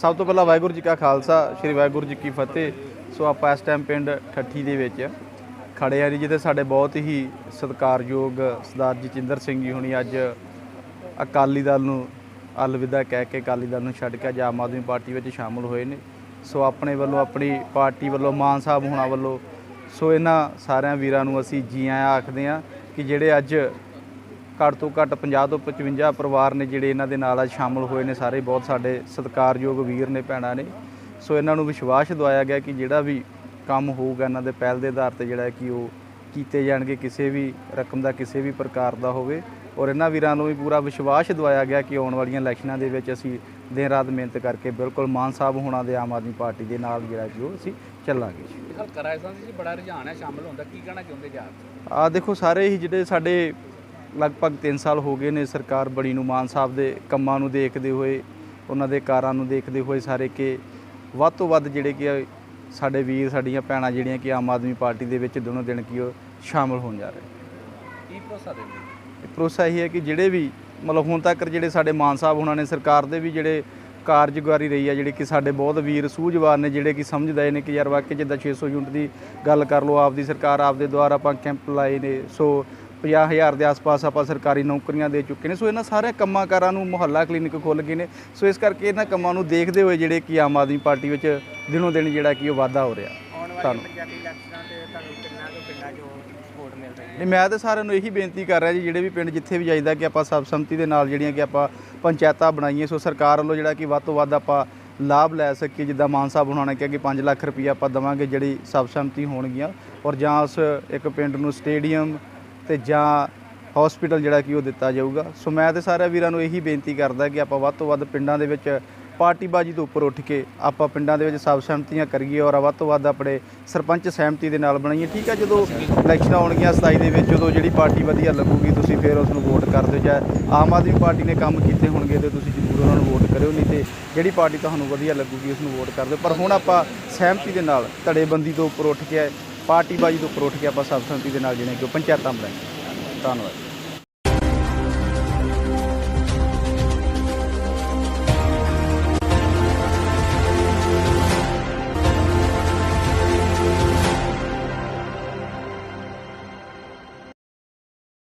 ਸਭ ਤੋਂ ਪਹਿਲਾਂ ਵਾਹਿਗੁਰੂ ਜੀ ਕਾ ਖਾਲਸਾ, ਸ੍ਰੀ ਵਾਹਿਗੁਰੂ ਜੀ ਕੀ ਫਤਿਹ। ਸੋ ਆਪਾਂ ਇਸ ਟਾਈਮ ਪਿੰਡ ਠੱਠੀ ਦੇ ਵਿੱਚ ਖੜੇ ਆ ਜੀ, ਜਿੱਥੇ ਸਾਡੇ ਬਹੁਤ ਹੀ ਸਤਿਕਾਰਯੋਗ ਸਰਦਾਰ ਜਤਿੰਦਰ ਸਿੰਘ ਜੀ ਹੁਣੀ ਅੱਜ ਅਕਾਲੀ ਦਲ ਨੂੰ ਅਲਵਿਦਾ ਕਹਿ ਕੇ ਅਕਾਲੀ ਦਲ ਨੂੰ ਛੱਡ ਕੇ ਅੱਜ ਆਮ ਆਦਮੀ ਪਾਰਟੀ ਵਿੱਚ ਸ਼ਾਮਲ ਹੋਏ ਨੇ। ਸੋ ਆਪਣੇ ਵੱਲੋਂ, ਆਪਣੀ ਪਾਰਟੀ ਵੱਲੋਂ, ਮਾਨ ਸਾਹਿਬ ਹੋਣਾ ਵੱਲੋਂ, ਸੋ ਇਹਨਾਂ ਸਾਰਿਆਂ ਵੀਰਾਂ ਨੂੰ ਅਸੀਂ ਜੀ ਆਇਆਂ ਆਖਦੇ ਹਾਂ ਕਿ ਜਿਹੜੇ ਅੱਜ ਘੱਟ ਤੋਂ ਘੱਟ 50 ਤੋਂ 55 ਪਰਿਵਾਰ ਨੇ ਜਿਹੜੇ ਇਹਨਾਂ ਦੇ ਨਾਲ ਅੱਜ ਸ਼ਾਮਲ ਹੋਏ ਨੇ ਸਾਰੇ ਬਹੁਤ ਸਾਡੇ ਸਤਿਕਾਰਯੋਗ ਵੀਰ ਨੇ ਭੈਣਾਂ ਨੇ। ਸੋ ਇਹਨਾਂ ਨੂੰ ਵਿਸ਼ਵਾਸ ਦਿਵਾਇਆ ਗਿਆ ਕਿ ਜਿਹੜਾ ਵੀ ਕੰਮ ਹੋਊਗਾ ਇਹਨਾਂ ਦੇ ਪਹਿਲ ਦੇ ਆਧਾਰ ਤੇ ਜਿਹੜਾ ਕਿ ਉਹ ਕੀਤੇ ਜਾਣਗੇ ਕਿਸੇ ਵੀ ਰਕਮ ਦਾ ਕਿਸੇ ਵੀ ਪ੍ਰਕਾਰ ਦਾ ਹੋਵੇ। ਔਰ ਇਹਨਾਂ ਵੀਰਾਂ ਨੂੰ ਵੀ ਪੂਰਾ ਵਿਸ਼ਵਾਸ ਦਿਵਾਇਆ ਗਿਆ ਕਿ ਆਉਣ ਵਾਲੀਆਂ ਇਲੈਕਸ਼ਨਾਂ ਦੇ ਵਿੱਚ ਅਸੀਂ ਦਿਨ ਰਾਤ ਮਿਹਨਤ ਕਰਕੇ ਬਿਲਕੁਲ ਮਾਨ ਸਾਹਿਬ ਹੋਣਾ ਦੇ ਆਮ ਆਦਮੀ ਪਾਰਟੀ ਦੇ ਨਾਲ ਜਿਹੜਾ ਕਿ ਉਹ ਅਸੀਂ ਚੱਲਾਂਗੇ। ਹਲਕਾ ਰਾਜਸਥਾਨ ਜੀ ਬੜਾ ਰੁਝਾਨ ਹੈ ਸ਼ਾਮਲ ਹੁੰਦਾ ਕੀ ਕਹਿਣਾ ਚਾਹੁੰਦੇ ਜੀ ਆ ਦੇਖੋ ਸਾਰੇ ਹੀ ਜਿਹੜੇ ਸਾਡੇ ਲਗਭਗ 3 ਸਾਲ ਹੋ ਗਏ ਨੇ ਸਰਕਾਰ ਬੜੀ ਨੂੰ ਮਾਨ ਸਾਹਿਬ ਦੇ ਕੰਮਾਂ ਨੂੰ ਦੇਖਦੇ ਹੋਏ ਉਹਨਾਂ ਦੇ ਕਾਰਾਂ ਨੂੰ ਦੇਖਦੇ ਹੋਏ ਸਾਰੇ ਕਿ ਵੱਧ ਤੋਂ ਵੱਧ ਜਿਹੜੇ ਕਿ ਆ ਸਾਡੇ ਵੀਰ ਸਾਡੀਆਂ ਭੈਣਾਂ ਜਿਹੜੀਆਂ ਕਿ ਆਮ ਆਦਮੀ ਪਾਰਟੀ ਦੇ ਵਿੱਚ ਦਿਨੋਂ ਦਿਨ ਕੀ ਉਹ ਸ਼ਾਮਲ ਹੋਣ ਜਾ ਰਹੇ ਕੀ ਭਰੋਸਾ ਦਿੰਦੇ ਇਹ ਭਰੋਸਾ ਇਹ ਹੈ ਕਿ ਜਿਹੜੇ ਵੀ ਮਤਲਬ ਹੁਣ ਤੱਕ ਜਿਹੜੇ ਸਾਡੇ ਮਾਨ ਸਾਹਿਬ ਉਹਨਾਂ ਨੇ ਸਰਕਾਰ ਦੇ ਵੀ ਜਿਹੜੇ ਕਾਰਜਗੁਜ਼ਾਰੀ ਰਹੀ ਹੈ ਜਿਹੜੀ ਕਿ ਸਾਡੇ ਬਹੁਤ ਵੀਰ ਸੂਝਵਾਨ ਨੇ ਜਿਹੜੇ ਕਿ ਸਮਝਦੇ ਨੇ ਕਿ ਯਾਰ ਵਾਕਈ ਜਿੱਦਾਂ 600 ਯੂਨਿਟ ਦੀ ਗੱਲ ਕਰ ਲਓ ਆਪਦੀ ਸਰਕਾਰ ਆਪਦੇ ਦੁਆਰਾ ਆਪਾਂ ਕੈਂਪ ਲਾਏ ਨੇ ਸੋ 50000 ਦੇ ਆਸ-ਪਾਸ ਆਪਾਂ ਸਰਕਾਰੀ ਨੌਕਰੀਆਂ ਦੇ ਚੁੱਕੇ ਨੇ। ਸੋ ਇਹਨਾਂ ਸਾਰੇ ਕੰਮਾਂ ਕਾਰਾਂ ਨੂੰ ਮੁਹੱਲਾ ਕਲੀਨਿਕ ਖੁੱਲ ਗਏ ਨੇ। ਸੋ ਇਸ ਕਰਕੇ ਇਹਨਾਂ ਕੰਮਾਂ ਨੂੰ ਦੇਖਦੇ ਹੋਏ ਜਿਹੜੇ ਕਿ ਆਮ ਆਦਮੀ ਪਾਰਟੀ ਵਿੱਚ ਦਿਨੋਂ ਦਿਨ ਜਿਹੜਾ ਕਿ ਉਹ ਵਾਧਾ ਹੋ ਰਿਹਾ। ਤੁਹਾਨੂੰ ਨਹੀਂ ਮੈਂ ਤਾਂ ਸਾਰਿਆਂ ਨੂੰ ਇਹੀ ਬੇਨਤੀ ਕਰ ਰਿਹਾ ਜੀ ਜਿਹੜੇ ਵੀ ਪਿੰਡ ਜਿੱਥੇ ਵੀ ਜਾਈਦਾ ਕਿ ਆਪਾਂ ਸਬ ਸੰਮਤੀ ਦੇ ਨਾਲ ਜਿਹੜੀਆਂ ਕਿ ਆਪਾਂ ਪੰਚਾਇਤਾਂ ਬਣਾਈਏ ਸੋ ਸਰਕਾਰ ਵੱਲੋਂ ਜਿਹੜਾ ਕਿ ਵੱਧ ਤੋਂ ਵੱਧ ਆਪਾਂ ਲਾਭ ਲੈ ਸਕੀਏ। ਜਿੱਦਾਂ ਮਾਨ ਸਾਹਿਬ ਉਹਨਾਂ ਨੇ ਕਿਹਾ ਕਿ 5 ਲੱਖ ਰੁਪਏ ਆਪਾਂ ਦਵਾਂਗੇ ਜਿਹੜੀ ਸਬ ਸੰਮਤੀ ਹੋਣਗੀਆਂ। ਔਰ ਜਾਂ ਉਸ ਇੱਕ ਪਿੰਡ ਨੂੰ ਸਟੇਡੀਅਮ ਤੇ ਜਾਂ ਹਸਪੀਟਲ ਜਿਹੜਾ ਕਿ ਉਹ ਦਿੱਤਾ ਜਾਊਗਾ। ਸੋ ਮੈਂ ਤੇ ਸਾਰੇ ਵੀਰਾਂ ਨੂੰ ਇਹੀ ਬੇਨਤੀ ਕਰਦਾ ਕਿ ਆਪਾਂ ਵੱਧ ਤੋਂ ਵੱਧ ਪਿੰਡਾਂ ਦੇ ਵਿੱਚ ਪਾਰਟੀਬਾਜ਼ੀ ਤੋਂ ਉੱਪਰ ਉੱਠ ਕੇ ਆਪਾਂ ਪਿੰਡਾਂ ਦੇ ਵਿੱਚ ਸਭ ਸਹਿਮਤੀਆਂ ਕਰੀਏ ਔਰ ਵੱਧ ਤੋਂ ਵੱਧ ਆਪਣੇ ਸਰਪੰਚ ਸਹਿਮਤੀ ਦੇ ਨਾਲ ਬਣਾਈਏ। ਠੀਕ ਹੈ ਜਦੋਂ ਇਲੈਕਸ਼ਨ ਆਉਣਗੀਆਂ 27 ਦੇ ਵਿੱਚ, ਜਦੋਂ ਜਿਹੜੀ ਪਾਰਟੀ ਵਧੀਆ ਲੱਗੂਗੀ, ਤੁਸੀਂ ਫਿਰ ਉਸ ਨੂੰ ਵੋਟ ਕਰ ਦਿਓ ਜਾਂ ਆਮ ਆਦਮੀ ਪਾਰਟੀ ਨੇ ਕੰਮ ਕੀਤੇ ਹੋਣਗੇ ਤੇ ਤੁਸੀਂ ਜ਼ਰੂਰ ਉਹਨਾਂ ਨੂੰ ਵੋਟ ਕਰਿਓ, ਨਹੀਂ ਤੇ ਜਿਹੜੀ ਪਾਰਟੀ ਤੁਹਾਨੂੰ ਵਧੀਆ ਲੱਗੂਗੀ ਉਸ ਨੂੰ ਵੋਟ ਕਰ ਦਿਓ। ਪਰ ਹੁਣ ਆਪਾਂ ਸਹਿਮਤੀ ਦੇ ਨਾਲ ਧੜੇਬੰਦੀ ਤੋਂ ਉੱਪਰ ਉੱਠ ਕੇ ਪਾਰਟੀਬਾਜ਼ੀ ਤੋਂ ਉੱਪਰ ਉੱਠ ਕੇ ਆਪਾਂ ਸਰਬਸੰਮਤੀ ਦੇ ਨਾਲ ਜਿਹੜੇ ਕਿ ਉਹ ਪੰਚਾਇਤਾਂ ਬਣਾਈਆਂ। ਧੰਨਵਾਦ।